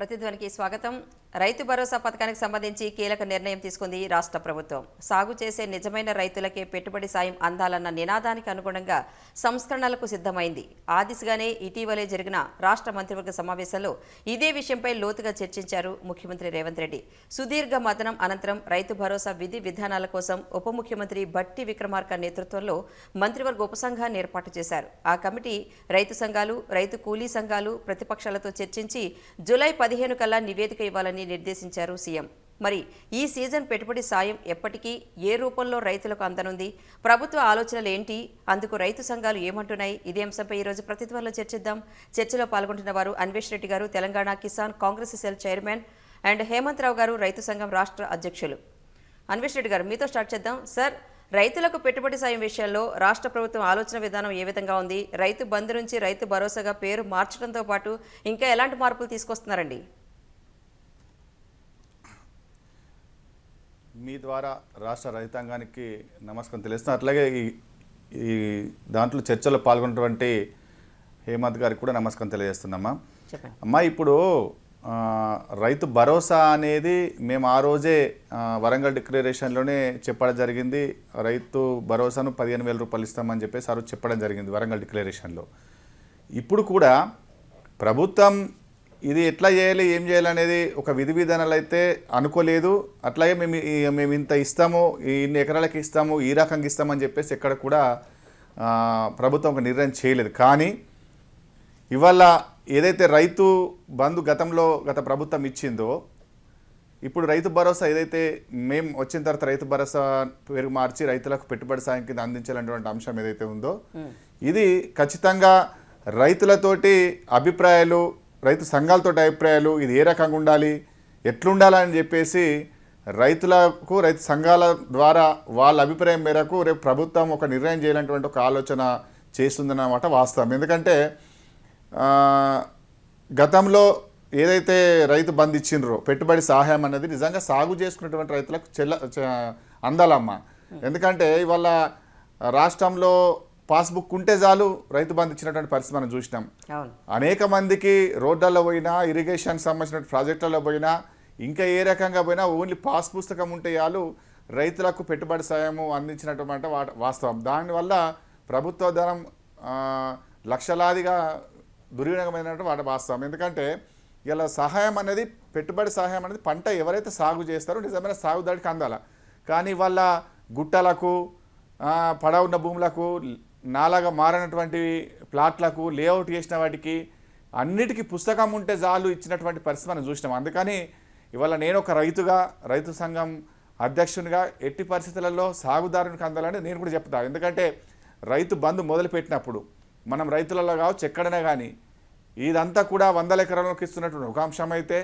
ప్రతిధ్వనికి స్వాగతం. రైతు భరోసా పథకానికి సంబంధించి కీలక నిర్ణయం తీసుకుంది రాష్ట్ర ప్రభుత్వం. సాగు చేసే నిజమైన రైతులకే పెట్టుబడి సాయం అందాలన్న నినాదానికి అనుగుణంగా సంస్కరణలకు సిద్ధమైంది. ఆ దిశగానే ఇటీవలే జరిగిన రాష్ట్ర మంత్రివర్గ సమావేశంలో ఇదే విషయంపై లోతుగా చర్చించారు ముఖ్యమంత్రి రేవంత్ రెడ్డి. సుదీర్ఘ మదనం అనంతరం రైతు భరోసా విధి విధానాల కోసం ఉప ముఖ్యమంత్రి బట్టి విక్రమార్క నేతృత్వంలో మంత్రివర్గ ఉపసంఘాన్ని ఏర్పాటు చేశారు. ఆ కమిటీ రైతు సంఘాలు రైతు కూలీ సంఘాలు ప్రతిపక్షాలతో చర్చించి జూలై పదిహేను కల్లా నివేదిక ఇవ్వాలని నిర్దేశించారు సీఎం. మరి ఈ సీజన్ పెట్టుబడి సాయం ఎప్పటికీ ఏ రూపంలో రైతులకు అందనుంది? ప్రభుత్వ ఆలోచనలు ఏంటి? అందుకు రైతు సంఘాలు ఏమంటున్నాయి? ఇదే అంశంపై ఈరోజు ప్రతిధ్వనిలో చర్చిద్దాం. చర్చలో పాల్గొంటున్న వారు అన్వేష్ రెడ్డి గారు Telangana Kisan Congress cell chairman and Hemanth Rao గారు రైతు సంఘం రాష్ట్ర అధ్యక్షులు. అన్వేష్ రెడ్డి గారు మీతో స్టార్ట్ చేద్దాం. సార్ రైతులకు పెట్టుబడి సాయం విషయంలో రాష్ట్ర ప్రభుత్వం ఆలోచన విధానం ఏ విధంగా ఉంది? రైతు బంధు నుంచి రైతు భరోసాగా పేరు మార్చడంతో పాటు ఇంకా ఎలాంటి మార్పులు తీసుకొస్తున్నారండి? మీ ద్వారా రాష్ట్ర రైతాంగానికి నమస్కారం తెలుస్తుంది అట్లాగే ఈ ఈ దాంట్లో చర్చలో పాల్గొన్నటువంటి హేమంత్ గారికి కూడా నమస్కారం తెలియజేస్తున్నామ్మా అమ్మా ఇప్పుడు రైతు భరోసా అనేది మేము ఆ రోజే వరంగల్ డిక్లరేషన్లోనే చెప్పడం జరిగింది. రైతు భరోసాను పదిహేను వేల రూపాయలు ఇస్తామని చెప్పేసి ఆ రోజు చెప్పడం జరిగింది వరంగల్ డిక్లరేషన్లో. ఇప్పుడు కూడా ప్రభుత్వం ఇది ఎట్లా చేయాలి ఏం చేయాలి అనేది ఒక విధి విధానాలు అయితే అనుకోలేదు. అట్లాగే మేము మేము ఇంత ఇస్తాము ఇన్ని ఎకరాలకి ఇస్తాము ఈ రకంగా ఇస్తామని చెప్పేసి ఎక్కడ కూడా ప్రభుత్వం ఒక నిర్ణయం చేయలేదు. కానీ ఇవాళ ఏదైతే రైతు బంధు గతంలో గత ప్రభుత్వం ఇచ్చిందో ఇప్పుడు రైతు భరోసా ఏదైతే మేము వచ్చిన తర్వాత రైతు భరోసా పేరు మార్చి రైతులకు పెట్టుబడి సాయం కింద అందించాలనేటువంటి అంశం ఏదైతే ఉందో ఇది ఖచ్చితంగా రైతులతోటి అభిప్రాయాలు రైతు సంఘాలతో అభిప్రాయాలు ఇది ఏ రకంగా ఉండాలి ఎట్లుండాలని చెప్పేసి రైతులకు రైతు సంఘాల ద్వారా వాళ్ళ అభిప్రాయం మేరకు రేపు ప్రభుత్వం ఒక నిర్ణయం చేయాలనేటువంటి ఒక ఆలోచన చేస్తుందన్నమాట వాస్తవం. ఎందుకంటే గతంలో ఏదైతే రైతు బంద్ ఇచ్చిండ్రో పెట్టుబడి సహాయం అనేది నిజంగా సాగు చేసుకున్నటువంటి రైతులకు చెల్ల అందాలమ్మ. ఎందుకంటే ఇవాళ రాష్ట్రంలో పాస్బుక్ ఉంటే చాలు రైతు బంద్ ఇచ్చినటువంటి పరిస్థితి మనం చూసినాం. అనేక మందికి రోడ్లలో పోయినా ఇరిగేషన్ సంబంధించిన ప్రాజెక్టులలో పోయినా ఇంకా ఏ రకంగా పోయినా ఓన్లీ పాస్ పుస్తకం ఉంటే చాలు రైతులకు పెట్టుబడి సాయము అందించినటువంటి వాస్తవం. దానివల్ల ప్రభుత్వ ధనం లక్షలాదిగా దుర్వినియోగమైనటువంటి వాటి వాస్తవం. ఎందుకంటే ఇలా సహాయం అనేది పెట్టుబడి సహాయం అనేది పంట ఎవరైతే సాగు చేస్తారో నిజమైన సాగుదాడికి అందాల. కానీ వాళ్ళ గుట్టలకు ఆ, పడవ ఉన్న భూములకు నాలాగా మారినటువంటి ప్లాట్లకు లేఅవుట్ చేసిన వాటికి అన్నిటికీ పుస్తకం ఉంటే చాలు ఇచ్చినటువంటి పరిస్థితి మనం చూసినాం. అందుకని ఇవాళ నేను ఒక రైతుగా రైతు సంఘం అధ్యక్షునిగా ఎట్టి పరిస్థితులలో సాగుదారునికి అందాలని నేను కూడా చెప్తా. ఎందుకంటే రైతు బంధు మొదలుపెట్టినప్పుడు మనం రైతులలో కావచ్చు ఎక్కడైనా కానీ ఇదంతా కూడా వందల ఎకరాలకు ఇస్తున్నటువంటి ఒక అంశం అయితే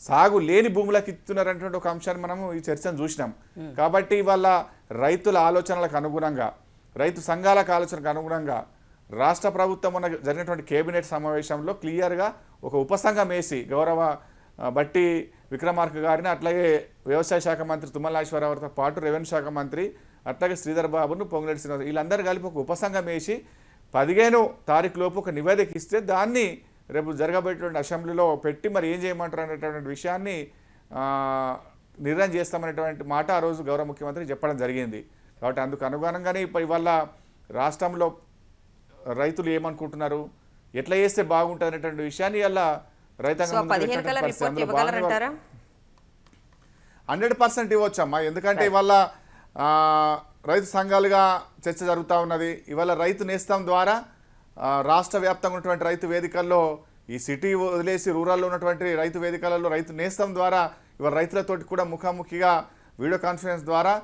సాగు లేని భూములకు ఇస్తున్నారనేటువంటి ఒక అంశాన్ని మనము ఈ చర్చను చూసినాం. కాబట్టి ఇవాళ రైతుల ఆలోచనలకు అనుగుణంగా రైతు సంఘాలకు ఆలోచనకు అనుగుణంగా రాష్ట్ర ప్రభుత్వం ఉన్న జరిగినటువంటి కేబినెట్ సమావేశంలో క్లియర్గా ఒక ఉపసంఘం వేసి గౌరవ బట్టి విక్రమార్క గారిని అట్లాగే వ్యవసాయ శాఖ మంత్రి తుమ్మలాశ్వరరావుతో పాటు రెవెన్యూ శాఖ మంత్రి అట్లాగే శ్రీధర్ బాబును పొంగులేటి శ్రీనివాస్ వీళ్ళందరూ కలిపి ఒక ఉపసంఘం వేసి పదిహేను తారీఖు లోపు ఒక నివేదిక ఇస్తే దాన్ని రేపు జరగబోయేటువంటి అసెంబ్లీలో పెట్టి మరి ఏం చేయమంటారు అనేటువంటి విషయాన్ని నిర్ణయం చేస్తామనేటువంటి మాట ఆ రోజు గౌరవ ముఖ్యమంత్రి చెప్పడం జరిగింది. కాబట్టి అందుకు అనుగుణంగానే ఇప్పుడు ఇవాళ రాష్ట్రంలో రైతులు ఏమనుకుంటున్నారు? ఎట్లా చేస్తే బాగుంటుంది అనేటువంటి విషయాన్ని సో రైతాంగం హండ్రెడ్ పర్సెంట్ ఇవ్వచ్చు అమ్మా ఎందుకంటే ఇవాళ రైతు సంఘాలుగా చర్చ జరుగుతూ ఉన్నది. ఇవాళ రైతు నేస్తం ద్వారా రాష్ట్ర వ్యాప్తంగా ఉన్నటువంటి రైతు వేదికల్లో ఈ సిటీ వదిలేసి రూరల్లో ఉన్నటువంటి రైతు వేదికలలో రైతు నేస్తం ద్వారా ఇవాళ రైతులతోటి కూడా ముఖాముఖిగా వీడియో కాన్ఫరెన్స్ ద్వారా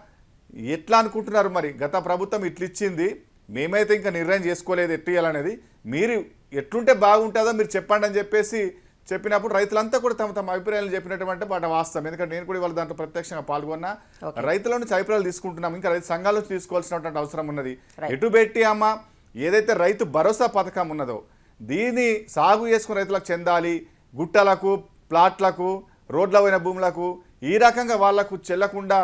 ఎట్లా అనుకుంటున్నారు మరి? గత ప్రభుత్వం ఇట్లా ఇచ్చింది మేమైతే ఇంకా నిర్ణయం చేసుకోలేదు ఎట్టియాలనేది మీరు ఎట్లుంటే బాగుంటుందో మీరు చెప్పండి అని చెప్పేసి చెప్పినప్పుడు రైతులంతా కూడా తమ తమ అభిప్రాయాలు చెప్పినటువంటి మాట వాస్తవం. ఎందుకంటే నేను కూడా ఇవాళ దాంట్లో ప్రత్యక్షంగా పాల్గొన్నా. రైతుల నుంచి అభిప్రాయాలు తీసుకుంటున్నాం. ఇంకా రైతు సంఘాల నుంచి తీసుకోవాల్సినటువంటి అవసరం ఉన్నది. ఎటు పెట్టి అమ్మ? ఏదైతే రైతు భరోసా పథకం ఉన్నదో దీన్ని సాగు చేసుకున్న రైతులకు చెందాలి. గుట్టలకు ప్లాట్లకు రోడ్ల పోయిన భూములకు ఈ రకంగా వాళ్ళకు చెల్లకుండా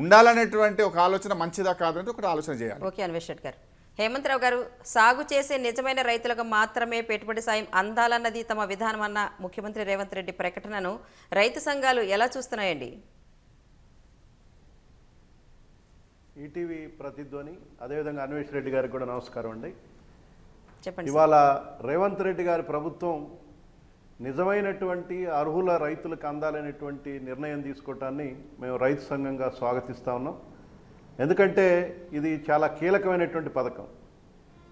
ఉండాలనేటువంటి ఒక ఆలోచన మంచిదా కాదంటే ఒకటి ఆలోచన చేయాలి. ఓకే అన్వేష్ రెడ్డి గారు. హేమంతరావు గారు సాగు చేసే నిజమైన రైతులకు మాత్రమే పెట్టుబడి సాయం అందాలన్నది తమ విధానం అన్న ముఖ్యమంత్రి రేవంత్ రెడ్డి ప్రకటనను రైతు సంఘాలు ఎలా చూస్తున్నాయండి? ఈటీవీ ప్రతిధ్వని అదేవిధంగా అన్వేష్ రెడ్డి గారికి కూడా నమస్కారం అండి. చెప్పండి. ఇవాళ రేవంత్ రెడ్డి గారి ప్రభుత్వం నిజమైనటువంటి అర్హుల రైతులకు అందాలనేటువంటి నిర్ణయం తీసుకోవటాన్ని మేము రైతు సంఘంగా స్వాగతిస్తా ఉన్నాం. ఎందుకంటే ఇది చాలా కీలకమైనటువంటి పథకం.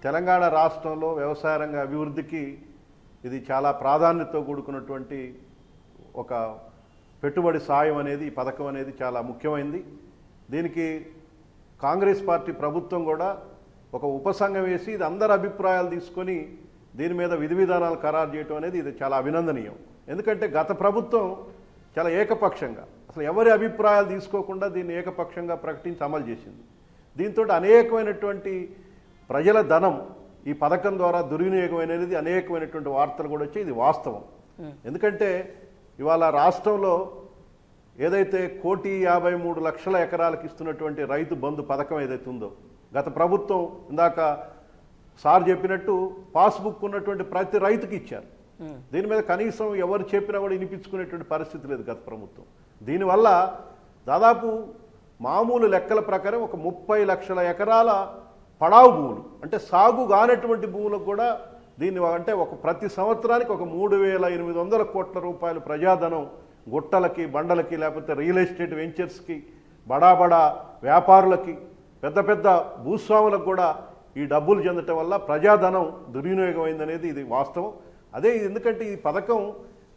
తెలంగాణ రాష్ట్రంలో వ్యవసాయ రంగ అభివృద్ధికి ఇది చాలా ప్రాధాన్యతతో కూడుకున్నటువంటి ఒక పెట్టుబడి సాయం అనేది ఈ పథకం అనేది చాలా ముఖ్యమైంది. దీనికి కాంగ్రెస్ పార్టీ ప్రభుత్వం కూడా ఒక ఉపసంఘం వేసి ఇది అందరి అభిప్రాయాలు తీసుకొని దీని మీద విధి విధానాలు ఖరారు చేయడం అనేది ఇది చాలా అభినందనీయం. ఎందుకంటే గత ప్రభుత్వం చాలా ఏకపక్షంగా అసలు ఎవరి అభిప్రాయాలు తీసుకోకుండా దీన్ని ఏకపక్షంగా ప్రకటించి అమలు చేసింది. దీంతో అనేకమైనటువంటి ప్రజల ధనం ఈ పథకం ద్వారా దుర్వినియోగమైనది అనేకమైనటువంటి వార్తలు కూడా వచ్చాయి ఇది వాస్తవం. ఎందుకంటే ఇవాళ రాష్ట్రంలో ఏదైతే కోటి యాభై మూడు లక్షల ఎకరాలకు ఇస్తున్నటువంటి రైతు బంధు పథకం ఏదైతే ఉందో గత ప్రభుత్వం ఇందాక సార్ చెప్పినట్టు పాస్బుక్ ఉన్నటువంటి ప్రతి రైతుకి ఇచ్చారు. దీని మీద కనీసం ఎవరు చెప్పినా కూడా వినిపించుకునేటువంటి పరిస్థితి లేదు గత ప్రభుత్వం. దీనివల్ల దాదాపు మామూలు లెక్కల ప్రకారం ఒక ముప్పై లక్షల ఎకరాల పడావు భూములు అంటే సాగు కానటువంటి భూములకు కూడా దీన్ని అంటే ఒక ప్రతి సంవత్సరానికి ఒక మూడు వేల ఎనిమిది వందల కోట్ల రూపాయలు ప్రజాధనం గుట్టలకి బండలకి లేకపోతే రియల్ ఎస్టేట్ వెంచర్స్కి బడా బడా వ్యాపారులకి పెద్ద పెద్ద భూస్వాములకు కూడా ఈ డబ్బులు చెందటం వల్ల ప్రజాధనం దుర్వినియోగమైందనేది ఇది వాస్తవం. అదే ఇది ఎందుకంటే ఈ పథకం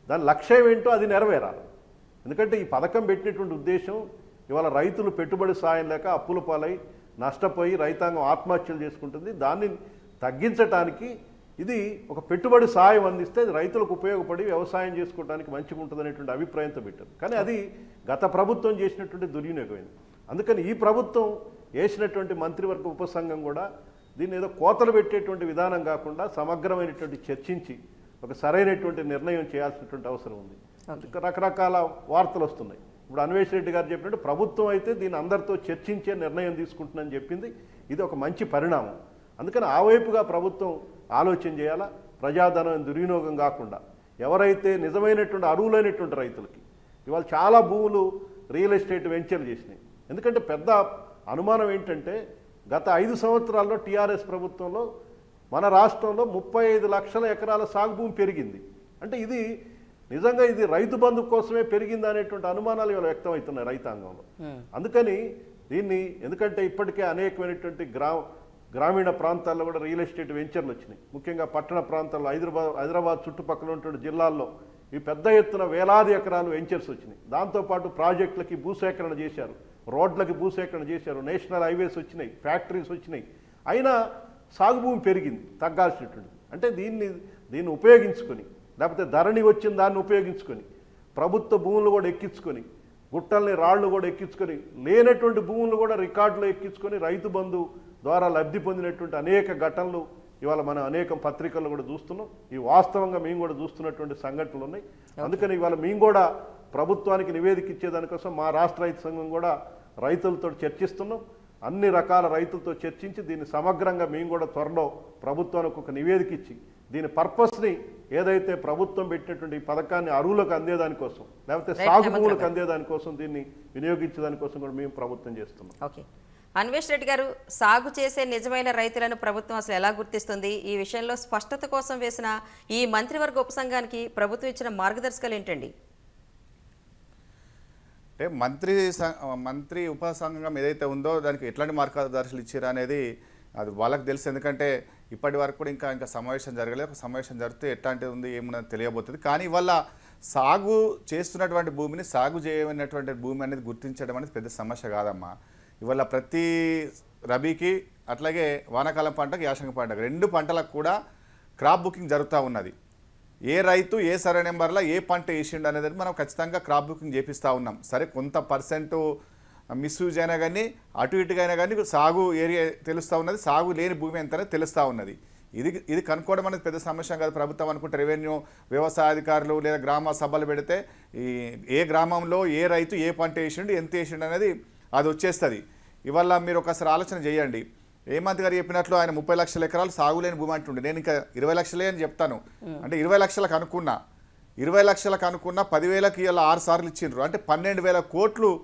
దాని లక్ష్యం ఏంటో అది నెరవేరాలి. ఎందుకంటే ఈ పథకం పెట్టినటువంటి ఉద్దేశం ఇవాళ రైతులు పెట్టుబడి సాయం లేక అప్పుల పాలై నష్టపోయి రైతాంగం ఆత్మహత్యలు చేసుకుంటుంది. దాన్ని తగ్గించటానికి ఇది ఒక పెట్టుబడి సాయం అందిస్తే రైతులకు ఉపయోగపడి వ్యవసాయం చేసుకోవడానికి మంచిగా ఉంటుంది అభిప్రాయంతో పెట్టారు. కానీ అది గత ప్రభుత్వం చేసినటువంటి దుర్వినియోగమైంది. అందుకని ఈ ప్రభుత్వం వేసినటువంటి మంత్రివర్గ ఉపసంఘం కూడా దీన్ని ఏదో కోతలు పెట్టేటువంటి విధానం కాకుండా సమగ్రమైనటువంటి చర్చించి ఒక సరైనటువంటి నిర్ణయం చేయాల్సినటువంటి అవసరం ఉంది. రకరకాల వార్తలు వస్తున్నాయి. ఇప్పుడు అన్వేష్ రెడ్డి గారు చెప్పినట్టు ప్రభుత్వం అయితే దీన్ని అందరితో చర్చించే నిర్ణయం తీసుకుంటుందని చెప్పింది. ఇది ఒక మంచి పరిణామం. అందుకని ఆ వైపుగా ప్రభుత్వం ఆలోచన చేయాలా? ప్రజాధనం దుర్వినియోగం కాకుండా. ఎవరైతే నిజమైనటువంటి అరువులైనటువంటి రైతులకి ఇవాళ చాలా భూములు రియల్ ఎస్టేట్ వెంచర్లు చేసినాయి. ఎందుకంటే పెద్ద అనుమానం ఏంటంటే గత ఐదు సంవత్సరాల్లో టీఆర్ఎస్ ప్రభుత్వంలో మన రాష్ట్రంలో ముప్పై ఐదు లక్షల ఎకరాల సాగు భూమి పెరిగింది. అంటే ఇది నిజంగా ఇది రైతు బంధు కోసమే పెరిగింది అనేటువంటి అనుమానాలు ఇవాళ వ్యక్తమవుతున్నాయి రైతాంగంలో. అందుకని దీన్ని ఎందుకంటే ఇప్పటికే అనేకమైనటువంటి గ్రా గ్రామీణ ప్రాంతాల్లో కూడా రియల్ ఎస్టేట్ వెంచర్లు వచ్చినాయి. ముఖ్యంగా పట్టణ ప్రాంతాల్లో హైదరాబాద్ హైదరాబాద్ చుట్టుపక్కల ఉన్నటువంటి జిల్లాల్లో ఈ పెద్ద ఎత్తున వేలాది ఎకరాలు వెంచర్స్ వచ్చినాయి. దాంతోపాటు ప్రాజెక్టులకి భూసేకరణ చేశారు. రోడ్లకి భూసేకరణ చేశారు. నేషనల్ హైవేస్ వచ్చినాయి ఫ్యాక్టరీస్ వచ్చినాయి. అయినా సాగు భూమి పెరిగింది తగ్గాల్సినటువంటి అంటే దీన్ని దీన్ని ఉపయోగించుకొని లేకపోతే ధరణి వచ్చిన దాన్ని ఉపయోగించుకొని ప్రభుత్వ భూములు కూడా ఎక్కించుకొని గుట్టల్ని రాళ్ళు కూడా ఎక్కించుకొని లేనటువంటి భూములు కూడా రికార్డులో ఎక్కించుకొని రైతు బంధు ద్వారా లబ్ధి పొందినటువంటి అనేక ఘటనలు ఇవాళ మనం అనేక పత్రికల్లో కూడా చూస్తున్నాం. ఈ వాస్తవంగా మేము కూడా చూస్తున్నటువంటి సంఘటనలు ఉన్నాయి. అందుకని ఇవాళ మేము కూడా ప్రభుత్వానికి నివేదిక ఇచ్చేదానికోసం మా రాష్ట్ర రైతు సంఘం కూడా రైతులతో చర్చిస్తున్నాం. అన్ని రకాల రైతులతో చర్చించి దీన్ని సమగ్రంగా మేము కూడా త్వరలో ప్రభుత్వానికి ఒక నివేదిక ఇచ్చి దీని పర్పస్ని ఏదైతే ప్రభుత్వం పెట్టినటువంటి ఈ పథకాన్ని అరువులకు అందేదానికోసం లేకపోతే సాగు భూములకు. అందేదానికోసం దీన్ని వినియోగించేదానికోసం కూడా మేము ప్రభుత్వం చేస్తున్నాం. ఓకే. అన్వేష్ రెడ్డి గారు సాగు చేసే నిజమైన రైతులను ప్రభుత్వం అసలు ఎలా గుర్తిస్తుంది? ఈ విషయంలో స్పష్టత కోసం వేసిన ఈ మంత్రివర్గ ఉపసంఘానికి ప్రభుత్వం ఇచ్చిన మార్గదర్శకాలు ఏంటండి? అంటే మంత్రి మంత్రి ఉపసంఘం ఏదైతే ఉందో దానికి ఎట్లాంటి మార్గదర్శనలు ఇచ్చారు అనేది అది వాళ్ళకి తెలుసు. ఎందుకంటే ఇప్పటి వరకు కూడా ఇంకా ఇంకా సమావేశం జరగలేదు. ఒక సమావేశం జరిగితే ఎట్లాంటిది ఉంది ఏమున్నది తెలియబోతుంది. కానీ ఇవాళ సాగు చేస్తున్నటువంటి భూమిని సాగు చేయనటువంటి భూమి అనేది గుర్తించడం అనేది పెద్ద సమస్య కాదమ్మా. ఇవాళ ప్రతి రబీకి అట్లాగే వానాకాలం పంటకు యాసంగి పంటకు రెండు పంటలకు కూడా క్రాప్ బుకింగ్ జరుగుతూ ఉన్నది. ఏ రైతు ఏ సరే నెంబర్లో ఏ పంట వేసిండు అనేది మనం ఖచ్చితంగా క్రాప్ బుకింగ్ చేపిస్తూ ఉన్నాం. సరే కొంత పర్సెంట్ మిస్యూజ్ అయినా కానీ అటు ఇటుగా అయినా కానీ సాగు ఏరియా తెలుస్తూ ఉన్నది సాగు లేని భూమి ఎంతనే తెలుస్తూ ఉన్నది. ఇది ఇది కనుక్కోవడం అనేది పెద్ద సమస్య కాదు. ప్రభుత్వం అనుకుంటే రెవెన్యూ వ్యవసాయ అధికారులు లేదా గ్రామ సభలు పెడితే ఈ ఏ గ్రామంలో ఏ రైతు ఏ పంట వేసిండు ఎంత వేసిండు అనేది అది వచ్చేస్తుంది. ఇవాళ మీరు ఒకసారి ఆలోచన చేయండి. హేమంత్ గారు చెప్పినట్లు ఆయన ముప్పై లక్షల ఎకరాలు సాగులేని భూమి అంటుండే. నేను ఇంకా ఇరవై లక్షలే అని చెప్తాను. అంటే ఇరవై లక్షలకు అనుకున్నా. ఇరవై లక్షలకు అనుకున్న పదివేలకి ఇలా ఆరు సార్లు ఇచ్చిండ్రు. అంటే పన్నెండు వేల కోట్లు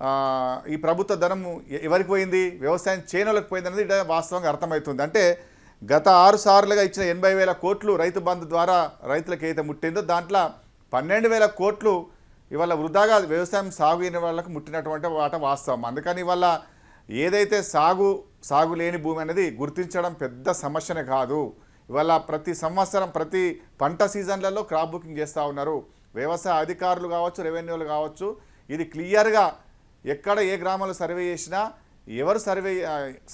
ఆ, ఈ ప్రభుత్వ ధనము ఎ- ఎవరికి పోయింది? వ్యవసాయం చేయనులకు పోయింది అనేది ఇక్కడ వాస్తవంగా అర్థమవుతుంది. అంటే గత ఆరు సార్లుగా ఇచ్చిన ఎనభై వేల కోట్లు రైతు బంధు ద్వారా రైతులకు ఏదైతే ముట్టిందో దాంట్లో పన్నెండు వేల కోట్లు ఇవాళ వృధాగా వ్యవసాయం సాగు అయిన వాళ్ళకు ముట్టినటువంటి వాట వాస్తవం. అందుకని ఇవాళ ఏదైతే సాగు సాగు లేని భూమి అనేది గుర్తించడం పెద్ద సమస్యనే కాదు. ఇవాళ ప్రతి సంవత్సరం ప్రతి పంట సీజన్లలో క్రాప్ బుకింగ్ చేస్తూ ఉన్నారు. వ్యవసాయ అధికారులు కావచ్చు రెవెన్యూలు కావచ్చు ఇది క్లియర్గా ఎక్కడ ఏ గ్రామంలో సర్వే చేసినా ఎవరు సర్వే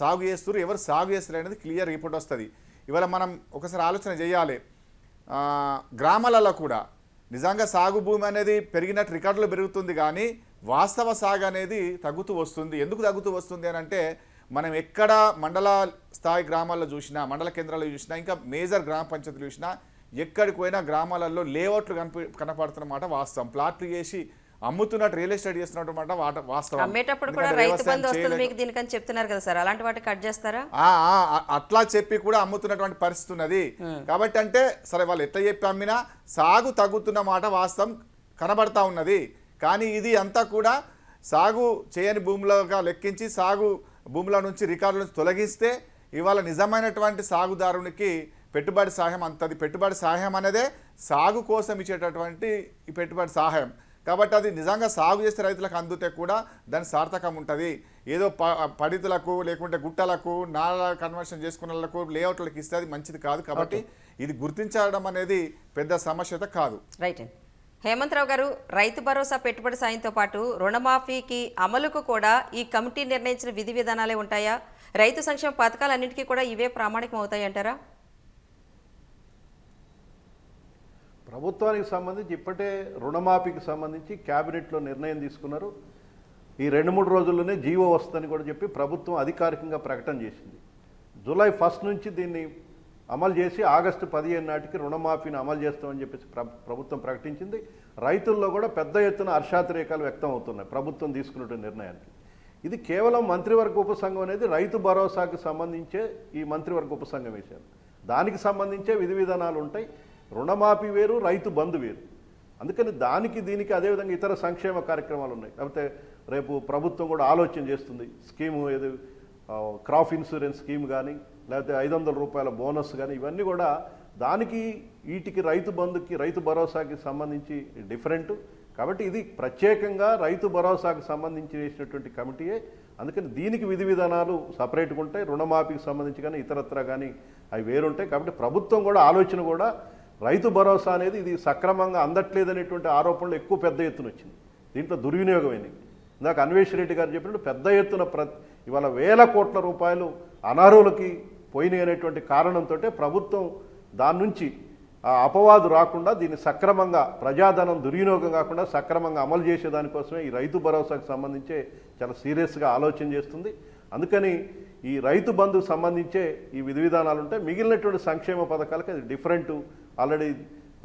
సాగు చేస్తారు ఎవరు సాగు చేస్తారు అనేది క్లియర్ రిపోర్ట్ వస్తుంది. ఇవాళ మనం ఒకసారి ఆలోచన చేయాలి. గ్రామాలలో కూడా నిజంగా సాగు భూమి అనేది పెరిగినట్టు రికార్డులు పెరుగుతుంది కానీ వాస్తవ సాగు అనేది తగ్గుతూ వస్తుంది. ఎందుకు తగ్గుతూ వస్తుంది అని అంటే మనం ఎక్కడ మండల స్థాయి గ్రామాల్లో చూసినా మండల కేంద్రాల్లో చూసినా ఇంకా మేజర్ గ్రామ పంచాయతీలు చూసినా ఎక్కడికి పోయినా గ్రామాలలో లేఅవుట్లు కనిపి కనపడుతున్నమాట వాస్తవం. ప్లాట్లు చేసి అమ్ముతున్నట్టు రియల్ ఎస్టేట్ చేస్తున్నట్టు మాట వాట- వాస్తవం. అమ్మేటప్పుడు కూడా రైతు బంధు వస్తుంది మీకు దీనికని చెప్తున్నారు కదా సార్. అలాంటి వాటికి కట్ చేస్తారా? అట్లా చెప్పి కూడా అమ్ముతున్నటువంటి పరిస్థితి ఉన్నది. కాబట్టి అంటే సరే వాళ్ళు ఎట్లా చెప్పి అమ్మినా సాగు తగ్గుతున్న మాట వాస్తవం కనబడతా ఉన్నది. కానీ ఇది అంతా కూడా సాగు చేయని భూములుగా లెక్కించి సాగు భూముల నుంచి రికార్డుల నుంచి తొలగిస్తే ఇవాళ నిజమైనటువంటి సాగుదారునికి పెట్టుబడి సహాయం అంతది. పెట్టుబడి సహాయం అనేదే సాగు కోసం ఇచ్చేటటువంటి ఈ పెట్టుబడి సహాయం. కాబట్టి అది నిజంగా సాగు చేసే రైతులకు అందుతే కూడా దాని సార్థకం ఉంటుంది. ఏదో ప పడితులకు లేకుంటే గుట్టలకు నాల కన్వర్షన్ చేసుకున్న వాళ్ళకు లేఅవుట్లకు ఇస్తే అది మంచిది కాదు. కాబట్టి ఇది గుర్తించడం అనేది పెద్ద సమస్య అయితే కాదు. రైట్ అండి. హేమంత్ రావు గారు రైతు భరోసా పెట్టుబడి సాయంతో పాటు రుణమాఫీకి అమలుకు కూడా ఈ కమిటీ నిర్ణయించిన విధి విధానాలే ఉంటాయా? రైతు సంక్షేమ పథకాలన్నింటికీ కూడా ఇవే ప్రామాణికం అవుతాయంటారా ప్రభుత్వానికి సంబంధించి ఇప్పటే రుణమాఫీకి సంబంధించి క్యాబినెట్లో నిర్ణయం తీసుకున్నారు. ఈ రెండు మూడు రోజుల్లోనే జీవో వస్తుందని కూడా చెప్పి ప్రభుత్వం అధికారికంగా ప్రకటన చేసింది. జూలై ఫస్ట్ నుంచి దీన్ని అమలు చేసి ఆగస్టు పదిహేను నాటికి రుణమాఫీని అమలు చేస్తామని చెప్పేసి ప్రభుత్వం ప్రకటించింది. రైతుల్లో కూడా పెద్ద ఎత్తున హర్షాతిరేకాలు వ్యక్తం అవుతున్నాయి ప్రభుత్వం తీసుకున్నటువంటి నిర్ణయానికి. ఇది కేవలం మంత్రివర్గ ఉపసంఘం అనేది రైతు భరోసాకు సంబంధించే ఈ మంత్రివర్గ ఉపసంఘం వేశారు. దానికి సంబంధించే విధి విధానాలు ఉంటాయి. రుణమాఫీ వేరు రైతు బంధు వేరు. అందుకని దానికి దీనికి అదేవిధంగా ఇతర సంక్షేమ కార్యక్రమాలు ఉన్నాయి. లేకపోతే రేపు ప్రభుత్వం కూడా ఆలోచన చేస్తుంది. స్కీము ఏది? క్రాప్ ఇన్సూరెన్స్ స్కీమ్ కానీ లేకపోతే ఐదు వందల రూపాయల బోనస్ కానీ ఇవన్నీ కూడా దానికి వీటికి రైతు బంధుకి రైతు భరోసాకి సంబంధించి డిఫరెంట్. కాబట్టి ఇది ప్రత్యేకంగా రైతు భరోసాకు సంబంధించి వేసినటువంటి కమిటీయే. అందుకని దీనికి విధి విధానాలు సపరేట్గా ఉంటాయి. రుణమాఫీకి సంబంధించి కానీ ఇతరత్ర కానీ అవి వేరుంటాయి. కాబట్టి ప్రభుత్వం కూడా ఆలోచన కూడా రైతు భరోసా అనేది ఇది సక్రమంగా అందట్లేదనేటువంటి ఆరోపణలు ఎక్కువ పెద్ద ఎత్తున వచ్చింది. దీంట్లో దుర్వినియోగమైనవి. ఇందాక అన్వేష్ రెడ్డి గారు చెప్పినట్టు పెద్ద ఎత్తున ప్ర ఇవాళ వేల కోట్ల రూపాయలు అనర్హులకి పోయినాయి అనేటువంటి కారణంతో ప్రభుత్వం దాని నుంచి ఆ అపవాదు రాకుండా దీన్ని సక్రమంగా ప్రజాధనం దుర్వినియోగం కాకుండా సక్రమంగా అమలు చేసే దానికోసమే ఈ రైతు భరోసాకు సంబంధించే చాలా సీరియస్గా ఆలోచన చేస్తుంది. అందుకని ఈ రైతు బంధుకు సంబంధించే ఈ విధి విధానాలు ఉంటాయి మిగిలినటువంటి సంక్షేమ పథకాలకి అది డిఫరెంట్. ఆల్రెడీ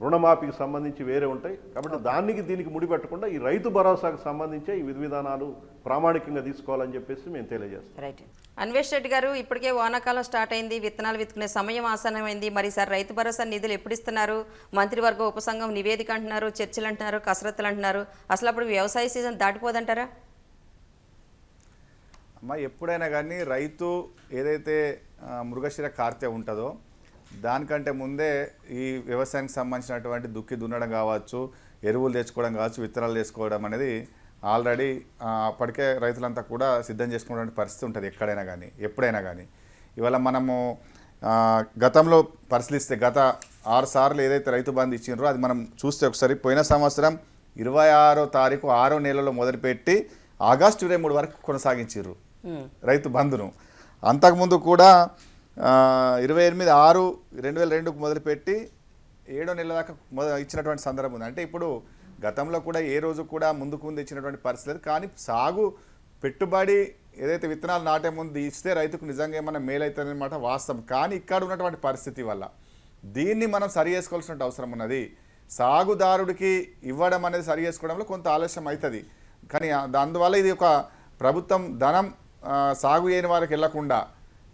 రుణమాఫీకి సంబంధించి వేరే ఉంటాయి. కాబట్టి దానికి దీనికి ముడిపెట్టకుండా ఈ రైతు భరోసాకు సంబంధించే ఈ విధి విధానాలు ప్రామాణికంగా తీసుకోవాలని చెప్పేసి మేము తెలియజేస్తాం. రైట్ అన్వేష్ రెడ్డి గారు ఇప్పటికే వానాకాలం స్టార్ట్ అయింది విత్తనాలు విత్తుకునే సమయం ఆసన్నమైంది. మరి సార్ రైతు భరోసా నిధులు ఎప్పుడు ఇస్తున్నారు మంత్రివర్గ ఉపసంఘం నివేదిక అంటున్నారు చర్చలు అంటున్నారు కసరత్తులు అంటున్నారు. అసలు అప్పుడు వ్యవసాయ సీజన్ దాటిపోదంటారా? అమ్మ ఎప్పుడైనా కానీ రైతు ఏదైతే మృగశిర కార్తె ఉంటుందో దానికంటే ముందే ఈ వ్యవసాయానికి సంబంధించినటువంటి దుక్కి దున్నడం కావచ్చు ఎరువులు తెచ్చుకోవడం కావచ్చు విత్తనాలు తెచ్చుకోవడం అనేది ఆల్రెడీ అప్పటికే రైతులంతా కూడా సిద్ధం చేసుకున్నటువంటి పరిస్థితి ఉంటుంది ఎక్కడైనా కానీ ఎప్పుడైనా కానీ. ఇవాళ మనము గతంలో పరిశీలిస్తే గత ఆరు సార్లు ఏదైతే రైతు బంధు ఇచ్చిండ్రో అది మనం చూస్తే ఒకసారి పోయిన సంవత్సరం ఇరవై ఆరో తారీఖు ఆరో నెలలో మొదలుపెట్టి ఆగస్టు ఇరవై మూడు వరకు కొనసాగించారు రైతు బంధును. అంతకుముందు కూడా ఇరవై ఎనిమిది ఆరు రెండు వేల రెండుకు మొదలుపెట్టి ఏడో నెలల దాకా మొద ఇచ్చినటువంటి సందర్భం ఉంది. అంటే ఇప్పుడు గతంలో కూడా ఏ రోజు కూడా ముందుకు ముందు ఇచ్చినటువంటి పరిస్థితి లేదు. కానీ సాగు పెట్టుబడి ఏదైతే విత్తనాలు నాటే ముందు ఇస్తే రైతుకు నిజంగా ఏమైనా మేలవుతుందన్నమాట వాస్తవం. కానీ ఇక్కడ ఉన్నటువంటి పరిస్థితి వల్ల దీన్ని మనం సరి చేసుకోవాల్సిన అవసరం ఉన్నది. సాగుదారుడికి ఇవ్వడం అనేది సరి చేసుకోవడంలో కొంత ఆలస్యం అవుతుంది కానీ అందువల్ల ఇది ఒక ప్రభుత్వం ధనం సాగు చేయని వారికి వెళ్ళకుండా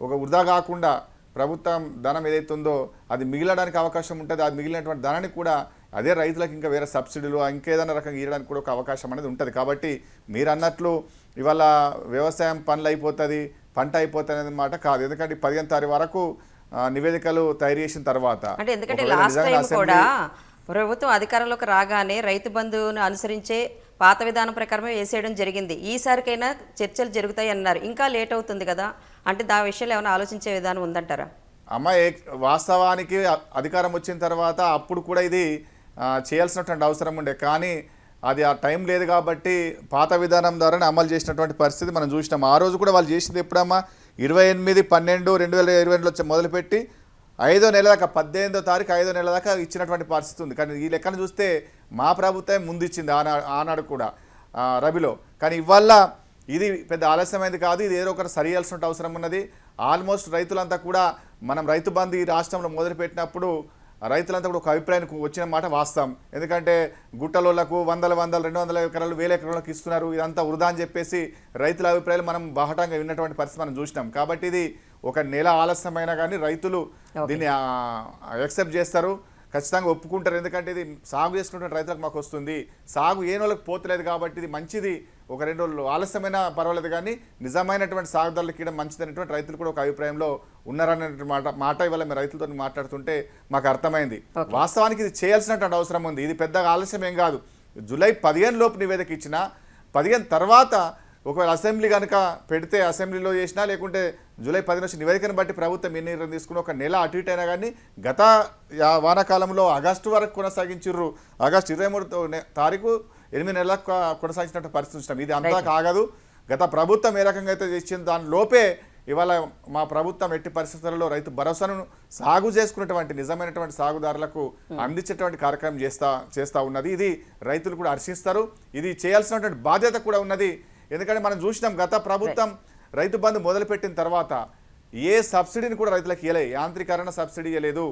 ఒక వృధా కాకుండా ప్రభుత్వం ధనం ఏదైతే ఉందో అది మిగిలడానికి అవకాశం ఉంటుంది. అది మిగిలినటువంటి ధనాన్ని కూడా అదే రైతులకు ఇంకా వేరే సబ్సిడీలు ఇంకేదైనా రకంగా ఇవ్వడానికి కూడా ఒక అవకాశం అనేది ఉంటుంది. కాబట్టి మీరు అన్నట్లు ఇవాళ వ్యవసాయం పనులు అయిపోతుంది పంట అయిపోతుంది అనేది మాట కాదు. ఎందుకంటే పదిహేను తారీఖు వరకు నివేదికలు తయారు చేసిన తర్వాత అంటే ఎందుకంటే లాస్ట్ టైం కూడా ప్రభుత్వం అధికారంలోకి రాగానే రైతు బంధువును అనుసరించే పాత విధానం ప్రకారమే వేసేయడం జరిగింది. ఈసారికైనా చర్చలు జరుగుతాయి అన్నారు ఇంకా లేట్ అవుతుంది కదా? అంటే దాని విషయంలో ఏమైనా ఆలోచించే విధానం ఉందంటారా? అమ్మ ఏ- వాస్తవానికి అధికారం వచ్చిన తర్వాత అప్పుడు కూడా ఇది చేయాల్సినటువంటి అవసరం ఉండే. కానీ అది ఆ టైం లేదు కాబట్టి పాత విధానం ద్వారానే అమలు చేసినటువంటి పరిస్థితి మనం చూసినాం. ఆ రోజు కూడా వాళ్ళు చేసింది ఎప్పుడమ్మా? ఇరవై ఎనిమిది పన్నెండు రెండు వేల ఇరవై రెండులో మొదలుపెట్టి ఐదో నెల దాకా పద్దెనిమిదో తారీఖు ఐదో నెల దాకా ఇచ్చినటువంటి పరిస్థితి ఉంది. కానీ ఈ లెక్కను చూస్తే మా ప్రభుత్వం ముందు ఇచ్చింది ఆనా ఆనాడు కూడా రబిలో. కానీ ఇవాళ ఇది పెద్ద ఆలస్యమైంది కాదు ఇది ఏదో ఒకటి సరియాల్సిన అవసరం ఉన్నది. ఆల్మోస్ట్ రైతులంతా కూడా మనం రైతు బంధు ఈ రాష్ట్రంలో మొదలుపెట్టినప్పుడు రైతులంతా కూడా ఒక అభిప్రాయానికి వచ్చిన మాట వాస్తవం. ఎందుకంటే గుట్టలోళ్ళకు వందల వందల రెండు వందల ఎకరాలు వేల ఎకరాలకు ఇస్తున్నారు. ఇదంతా వృధా అని చెప్పేసి రైతుల అభిప్రాయాలు మనం బాహటంగా విన్నటువంటి పరిస్థితి మనం చూసినాం. కాబట్టి ఇది ఒక నెల ఆలస్యమైనా కానీ రైతులు దీన్ని యాక్సెప్ట్ చేస్తారు. ఖచ్చితంగా ఒప్పుకుంటారు. ఎందుకంటే ఇది సాగు చేసుకుంటున్న రైతులకు మాకు వస్తుంది. సాగు ఏ వాళ్ళకి పోతలేదు కాబట్టి ఇది మంచిది. ఒక రెండు రోజులు ఆలస్యమైన పర్వాలేదు కానీ నిజమైనటువంటి సాగుదారులకి ఇవ్వడం మంచిది అనేటువంటి రైతులు కూడా ఒక అభిప్రాయంలో ఉన్నారనే మాట మాట ఇవాళ మేము రైతులతో మాట్లాడుతుంటే మాకు అర్థమైంది. వాస్తవానికి ఇది చేయాల్సినటువంటి అవసరం ఉంది. ఇది పెద్దగా ఆలస్యం ఏం కాదు. జూలై పదిహేను లోపు నివేదిక ఇచ్చిన పదిహేను తర్వాత ఒకవేళ అసెంబ్లీ కనుక పెడితే అసెంబ్లీలో చేసినా లేకుంటే జూలై పది నుంచి నివేదికను బట్టి ప్రభుత్వం ఏ నిర్ణయం తీసుకుని ఒక నెల అటు ఇటు అయినా కానీ గత వానాకాలంలో ఆగస్టు వరకు కొనసాగించిర్రు. ఆగస్టు ఇరవై మూడు తారీఖు ఎనిమిది నెలలకు కొనసాగించినట్టు పరిస్థితి ఇది అంతా కాగదు. గత ప్రభుత్వం ఏ రకంగా అయితే చేసింది దాని లోపే ఇవాళ మా ప్రభుత్వం ఎట్టి పరిస్థితులలో రైతు భరోసాను సాగు చేసుకున్నటువంటి నిజమైనటువంటి సాగుదారులకు అందించేటువంటి కార్యక్రమం చేస్తా చేస్తా ఉన్నది. ఇది రైతులు కూడా హర్షిస్తారు. ఇది చేయాల్సినటువంటి బాధ్యత కూడా ఉన్నది. ఎందుకంటే మనం చూసినాం గత ప్రభుత్వం రైతు బంధు మొదలుపెట్టిన తర్వాత ఏ సబ్సిడీని కూడా రైతులకు ఇవ్వలే యాంత్రీకరణ సబ్సిడీ ఇవ్వలేదు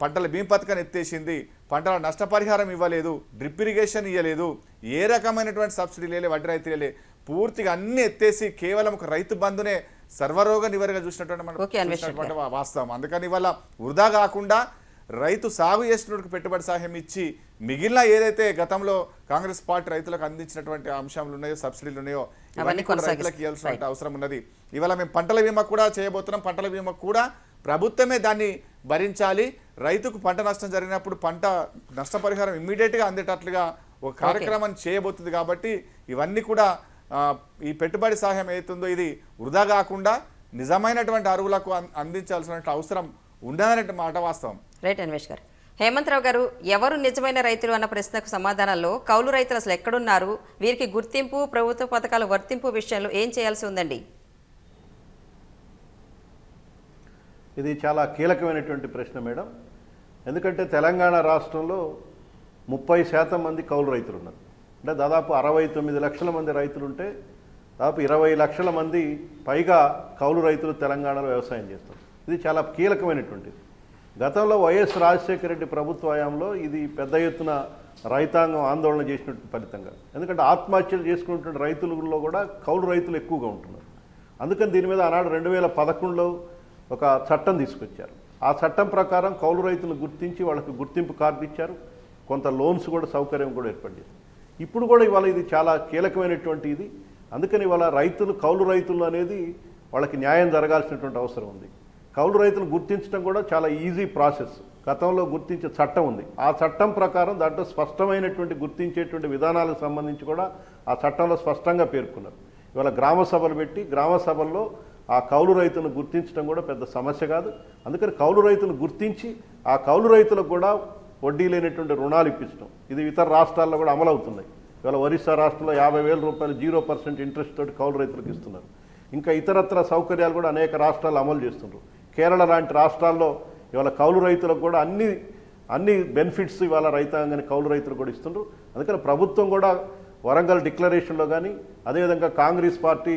పంటల బీమా పథకాన్ని ఎత్తేసింది. పంటల నష్టపరిహారం ఇవ్వలేదు. డ్రిప్ ఇరిగేషన్ ఇవ్వలేదు ఏ రకమైనటువంటి సబ్సిడీ లేలే వడ్డీ రైతు లేలే పూర్తిగా అన్ని ఎత్తేసి కేవలం ఒక రైతు బంధునే సర్వరోగ నివారణగా చూసినటువంటి మనం వాస్తవం. అందుకని ఇవాళ వృధా కాకుండా రైతు సాగు చేసినటువంటి పెట్టుబడి సహాయం ఇచ్చి మిగిలిన ఏదైతే గతంలో కాంగ్రెస్ పార్టీ రైతులకు అందించినటువంటి అంశాలు ఉన్నాయో సబ్సిడీలు ఉన్నాయో ఇవన్నీ. రైతులకు ఇవ్వాల్సిన అవసరం ఉన్నది. ఇవాళ మేము పంటల బీమా కూడా చేయబోతున్నాం. పంటల బీమా కూడా ప్రభుత్వమే దాన్ని భరించాలి. రైతుకు పంట నష్టం జరిగినప్పుడు పంట నష్టపరిహారం ఇమ్మీడియట్గా అందేటట్లుగా ఒక కార్యక్రమాన్ని చేయబోతుంది కాబట్టి ఇవన్నీ కూడా ఈ పెట్టుబడి సహాయం ఏతుందో ఇది వృధా కాకుండా నిజమైనటువంటి అరువులకు అందించాల్సిన అవసరం ఉండదనే మాట వాస్తవం. రైట్ అన్వేష్ గారు. హేమంత్ రావు గారు ఎవరు నిజమైన రైతులు అన్న ప్రశ్నకు సమాధానంలో కౌలు రైతులు అసలు ఎక్కడున్నారు? వీరికి గుర్తింపు ప్రభుత్వ పథకాల వర్తింపు విషయంలో ఏం చేయాల్సి ఉందండి? ఇది చాలా కీలకమైనటువంటి ప్రశ్న మేడం. ఎందుకంటే తెలంగాణ రాష్ట్రంలో ముప్పై శాతం మంది కౌలు రైతులు ఉన్నారు అంటే దాదాపు అరవై తొమ్మిది లక్షల మంది రైతులు ఉంటే దాదాపు ఇరవై లక్షల మంది పైగా కౌలు రైతులు తెలంగాణలో వ్యవసాయం చేస్తారు ఇది చాలా కీలకమైనటువంటిది. గతంలో వైఎస్ రాజశేఖర రెడ్డి ప్రభుత్వ హయాంలో ఇది పెద్ద ఎత్తున రైతాంగం ఆందోళన చేసినటువంటి ఫలితంగా. ఎందుకంటే ఆత్మహత్యలు చేసుకున్నటువంటి రైతులలో కూడా కౌలు రైతులు ఎక్కువగా ఉంటున్నారు. అందుకని దీని మీద ఆనాడు రెండు వేల పదకొండులో ఒక చట్టం తీసుకొచ్చారు. ఆ చట్టం ప్రకారం కౌలు రైతులను గుర్తించి వాళ్ళకి గుర్తింపు కార్డు ఇచ్చారు. కొంత లోన్స్ కూడా సౌకర్యం కూడా ఏర్పడింది ఇప్పుడు కూడా ఇవాళ ఇది చాలా కీలకమైనటువంటి ఇది. అందుకని ఇవాళ రైతులు కౌలు రైతులు అనేది వాళ్ళకి న్యాయం జరగాల్సినటువంటి అవసరం ఉంది. కౌలు రైతులు గుర్తించడం కూడా చాలా ఈజీ ప్రాసెస్. గతంలో గుర్తించే చట్టం ఉంది. ఆ చట్టం ప్రకారం దాంట్లో స్పష్టమైనటువంటి గుర్తించేటువంటి విధానాలకు సంబంధించి కూడా ఆ చట్టంలో స్పష్టంగా పేర్కొన్నారు. ఇవాళ గ్రామ సభలు పెట్టి గ్రామ సభల్లో ఆ కౌలు రైతులను గుర్తించడం కూడా పెద్ద సమస్య కాదు. అందుకని కౌలు రైతులను గుర్తించి ఆ కౌలు రైతులకు కూడా వడ్డీ లేనటువంటి రుణాలు ఇప్పించడం ఇది ఇతర రాష్ట్రాల్లో కూడా అమలవుతున్నాయి. ఇవాళ ఒరిస్సా రాష్ట్రంలో యాభై వేల రూపాయలు జీరో పర్సెంట్ ఇంట్రెస్ట్ తోటి కౌలు రైతులకు ఇస్తున్నారు. ఇంకా ఇతరత్ర సౌకర్యాలు కూడా అనేక రాష్ట్రాలు అమలు చేస్తున్నారు. కేరళ లాంటి రాష్ట్రాల్లో ఇవాళ కౌలు రైతులకు కూడా అన్ని అన్ని బెనిఫిట్స్ ఇవాళ రైతాంగాన్ని కౌలు రైతులు కూడా ఇస్తుండ్రు. అందుకని ప్రభుత్వం కూడా వరంగల్ డిక్లరేషన్లో కానీ అదేవిధంగా కాంగ్రెస్ పార్టీ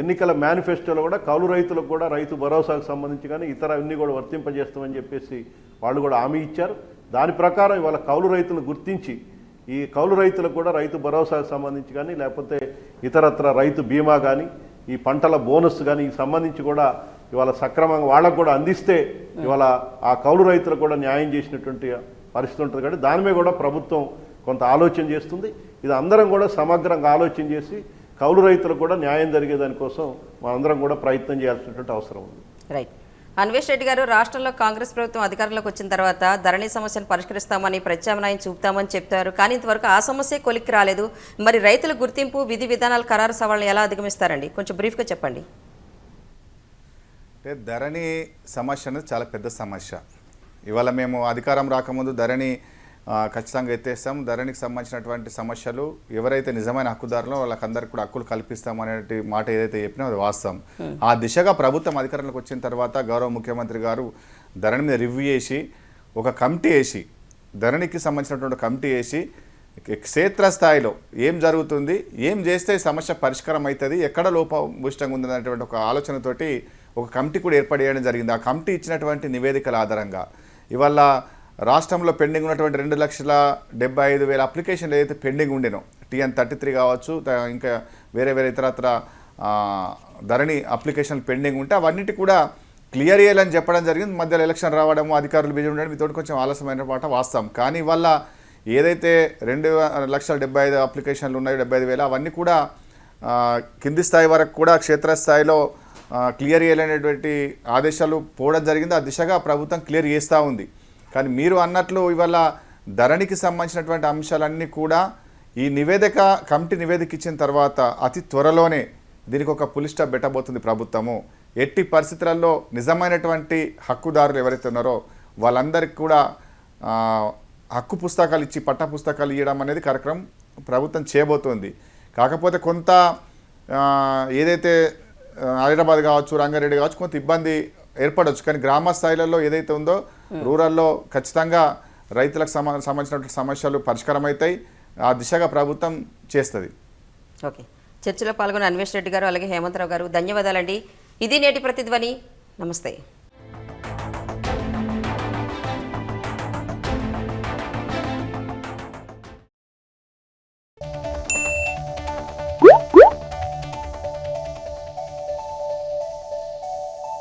ఎన్నికల మేనిఫెస్టోలో కూడా కౌలు రైతులకు కూడా రైతు భరోసాకు సంబంధించి కానీ ఇతర అన్ని కూడా వర్తింపజేస్తామని చెప్పేసి వాళ్ళు కూడా హామీ ఇచ్చారు. దాని ప్రకారం ఇవాళ కౌలు రైతులను గుర్తించి ఈ కౌలు రైతులకు కూడా రైతు భరోసాకు సంబంధించి కానీ లేకపోతే ఇతరత్ర రైతు బీమా కానీ ఈ పంటల బోనస్ కానీ సంబంధించి కూడా ఇవాళ సక్రమంగా వాళ్ళకు కూడా అందిస్తే ఇవాళ ఆ కౌలు రైతులకు కూడా న్యాయం చేసినటువంటి పరిస్థితి ఉంటుంది కాబట్టి దాని మీద కూడా ప్రభుత్వం కొంత ఆలోచన చేస్తుంది. ఇది అందరం కూడా సమగ్రంగా ఆలోచన చేసి కౌలు రైతులకు కూడా న్యాయం జరిగే దానికోసం మనందరం కూడా ప్రయత్నం చేయాల్సినటువంటి అవసరం ఉంది. రైట్. అన్వేష్ రెడ్డి గారు రాష్ట్రంలో కాంగ్రెస్ ప్రభుత్వం అధికారంలోకి వచ్చిన తర్వాత ధరణి సమస్యను పరిష్కరిస్తామని ప్రత్యామ్నాయం చూపుతామని చెప్తారు. కానీ ఇంతవరకు ఆ సమస్య కొలిక్కి రాలేదు. మరి రైతుల గుర్తింపు విధి విధానాల ఖరారు సవాళ్ళని ఎలా అధిగమిస్తారండి? కొంచెం బ్రీఫ్గా చెప్పండి. అంటే ధరణి సమస్య అనేది చాలా పెద్ద సమస్య. ఇవాళ మేము అధికారం రాకముందు ధరణి ఖచ్చితంగా ఎత్తేస్తాం. ధరణికి సంబంధించినటువంటి సమస్యలు ఎవరైతే నిజమైన హక్కుదారులో వాళ్ళకందరికీ కూడా హక్కులు కల్పిస్తాం అనే మాట ఏదైతే చెప్పినా అది వాస్తవం. ఆ దిశగా ప్రభుత్వం అధికారంలోకి వచ్చిన తర్వాత గౌరవ ముఖ్యమంత్రి గారు ధరణి మీద రివ్యూ చేసి ఒక కమిటీ వేసి ధరణికి సంబంధించినటువంటి కమిటీ వేసి క్షేత్రస్థాయిలో ఏం జరుగుతుంది ఏం చేస్తే సమస్య పరిష్కారం అవుతుంది ఎక్కడ లోపభూష్టంగా ఉంది అనేటువంటి ఒక ఆలోచనతోటి ఒక కమిటీ కూడా ఏర్పాటు చేయడం జరిగింది. ఆ కమిటీ ఇచ్చినటువంటి నివేదికల ఆధారంగా. ఇవాళ రాష్ట్రంలో పెండింగ్ ఉన్నటువంటి రెండు లక్షల డెబ్బై ఐదు వేల అప్లికేషన్లు ఏదైతే పెండింగ్ ఉండేనో టీఎన్ థర్టీ త్రీ కావచ్చు ఇంకా వేరే వేరే ఇతరత్ర ధరణి అప్లికేషన్లు పెండింగ్ ఉంటే అవన్నిటి కూడా క్లియర్ చేయాలని చెప్పడం జరిగింది. మధ్యలో ఎలక్షన్ రావడము అధికారులు బిజీ ఉండడం మీతో కొంచెం ఆలస్యమైన పాట వాస్తాం కానీ వల్ల ఏదైతే రెండు లక్షల డెబ్బై ఐదు అప్లికేషన్లు ఉన్నాయో డెబ్బై ఐదు వేలు అవన్నీ కూడా కింది స్థాయి వరకు కూడా క్షేత్రస్థాయిలో క్లియర్ చేయలేనటువంటి ఆదేశాలు పోవడం జరిగింది. ఆ దిశగా ప్రభుత్వం క్లియర్ చేస్తూ ఉంది. కానీ మీరు అన్నట్లు ఇవాళ ధరణికి సంబంధించినటువంటి అంశాలన్నీ కూడా ఈ నివేదిక కమిటీ నివేదిక ఇచ్చిన తర్వాత అతి త్వరలోనే దీనికి ఒక పులి స్టాప్ పెట్టబోతుంది ప్రభుత్వము. ఎట్టి పరిస్థితులలో నిజమైనటువంటి హక్కుదారులు ఎవరైతే ఉన్నారో వాళ్ళందరికీ కూడా హక్కు పుస్తకాలు ఇచ్చి పట్ట పుస్తకాలు ఇవ్వడం అనేది కార్యక్రమం ప్రభుత్వం చేయబోతోంది. కాకపోతే కొంత ఏదైతే హైదరాబాద్ కావచ్చు రంగారెడ్డి కావచ్చు కొంత ఇబ్బంది ఏర్పడవచ్చు కానీ గ్రామ స్థాయిలలో ఏదైతే ఉందో రూరల్లో ఖచ్చితంగా రైతులకు సంబంధించినటువంటి సమస్యలు పరిష్కారం అవుతాయి ఆ దిశగా ప్రభుత్వం చేస్తుంది. ఓకే. చర్చలో పాల్గొన్న అన్వేష్ రెడ్డి గారు అలాగే హేమంతరావు గారు ధన్యవాదాలండి. ఇది నేటి ప్రతిధ్వని. నమస్తే.